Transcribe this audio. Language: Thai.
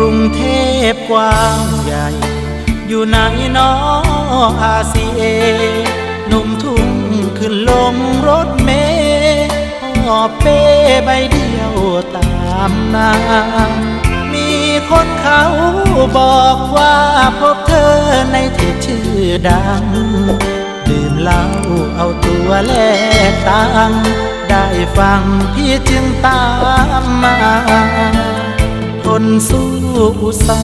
รุงเทพกว้างใหญ่ อยู่ไหนนออาซีเอหนุ่มทุ่งขึ้นลงรถเมล์หอบเป้ใบเดียวตามนางมีคนเขาบอกว่าพบเธอในเทศชื่อดัง ดื่มเหล้าเอาตัวแลกตังได้ฟังพี่จึงตามมา นสู้อุตสา